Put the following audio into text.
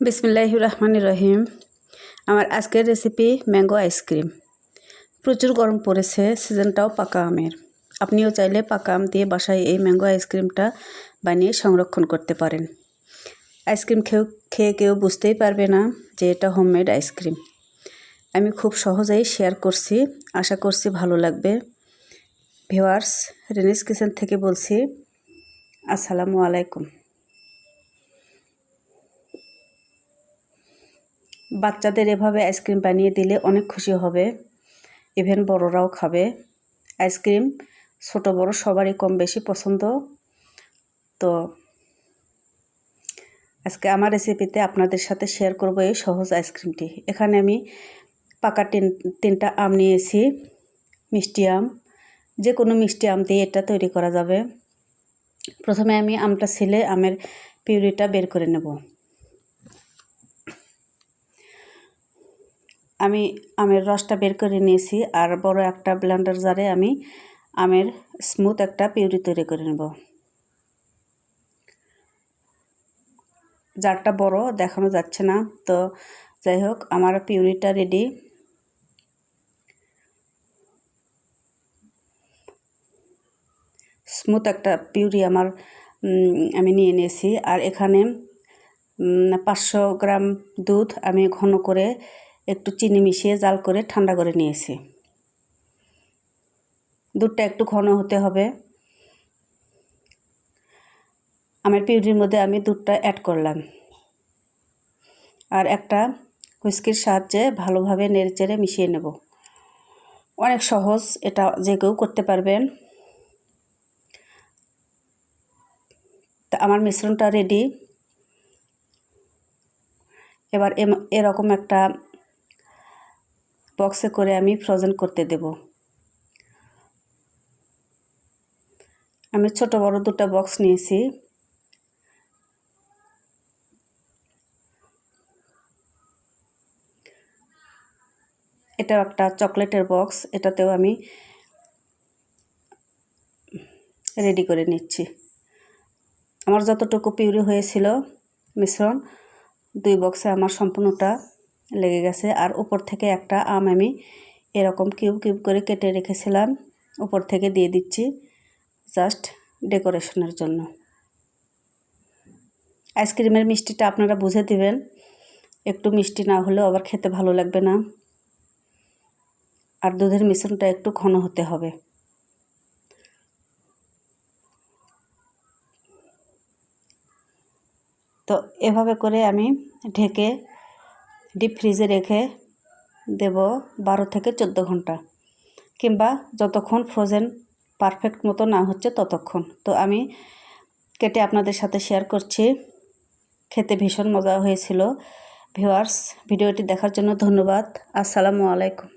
বিসমিল্লাহ রহমান রহিম। আমার আজকের রেসিপি ম্যাঙ্গো আইসক্রিম প্রচুর গরম পড়েছে সিজনটাও পাকা আমের। আপনিও চাইলে পাকা আম দিয়ে বাসায় এই ম্যাঙ্গো আইসক্রিমটা বানিয়ে সংরক্ষণ করতে পারেন। আইসক্রিম খেয়ে খেয়ে কেউ বুঝতেই পারবে না যে এটা হোমমেড আইসক্রিম আমি খুব সহজেই শেয়ার করছি, আশা করছি ভালো লাগবে। ভিওয়ার্স রেনিস কিচেন থেকে বলছি, আসসালামু আলাইকুম। বাচ্চাদের এভাবে আইসক্রিম বানিয়ে দিলে অনেক খুশি হবে। ইভেন বড়রাও খাবে। আইসক্রিম ছোট বড় সবারই কম বেশি পছন্দ। তো আজকে আমার রেসিপিতে আপনাদের সাথে শেয়ার করব এই সহজ আইসক্রিমটি। এখানে আমি পাকা তিন, তিনটা আম নিয়েছি। মিষ্টি আম। যে কোনো মিষ্টি আম দিয়ে এটা তৈরি করা যাবে। প্রথমে আমি আমটা ছিলে, আমের পিউরিটা বের করে নেব। আমি আমের রসটা বের করে নিয়েছি আর বড় একটা ব্লেন্ডার জারে আমি আমের স্মুথ একটা পিউরি তৈরি করে নেব। জারটা বড়, দেখানো যাচ্ছে না, তো যাই হোক, আমার পিউরিটা রেডি স্মুথ একটা পিউরি আমার আমি নিয়ে নিয়েছি। আর এখানে পাঁচশো গ্রাম দুধ আমি ঘন করে একটু চিনি মিশিয়ে জাল করে ঠান্ডা করে নিয়েছি। দুধটা একটু ঘন হতে হবে। আমার পিউরির মধ্যে আমি দুধটা অ্যাড করলাম। আর একটা হুইস্কির সাহায্যে ভালোভাবে নেড়ে চেড়ে মিশিয়ে নেব। অনেক সহজ, এটা যে কেউ করতে পারবেন। তা আমার মিশ্রণটা রেডি এবার এরকম একটা বক্সে করে আমি ফ্রোজেন করতে দেব। আমি ছোট বড় দুটো বক্স নিয়েছি। এটাও একটা চকলেটের বক্স এটাতেও আমি রেডি করে নিচ্ছি। আমার যতটুকু পিউরি হয়েছিল মিশ্রণ, দুই বক্সে আমার সম্পূর্ণটা লেগে গেছে। আর উপর থেকে একটা আম আমি এরকম কিউব কিউব করে কেটে রেখেছিলাম। উপর থেকে দিয়ে দিচ্ছি জাস্ট ডেকোরেশনের জন্য। আইসক্রিমের মিষ্টিটা আপনারা বুঝে দিবেন। একটু মিষ্টি না হলেও আবার খেতে ভালো লাগবে না। আর দুধের মিশ্রণটা একটু ঘন হতে হবে। তো এভাবে করে আমি ঢেকে ডিপ ফ্রিজে রেখে দেব বারো থেকে চোদ্দ ঘণ্টা কিংবা যতক্ষণ ফ্রোজেন পারফেক্ট মতো না হচ্ছে ততক্ষণ। তো আমি কেটে আপনাদের সাথে শেয়ার করছি। খেতে ভীষণ মজা হয়েছিল। ভিওয়ার্স ভিডিওটি দেখার জন্য ধন্যবাদ। আসসালামু আলাইকুম।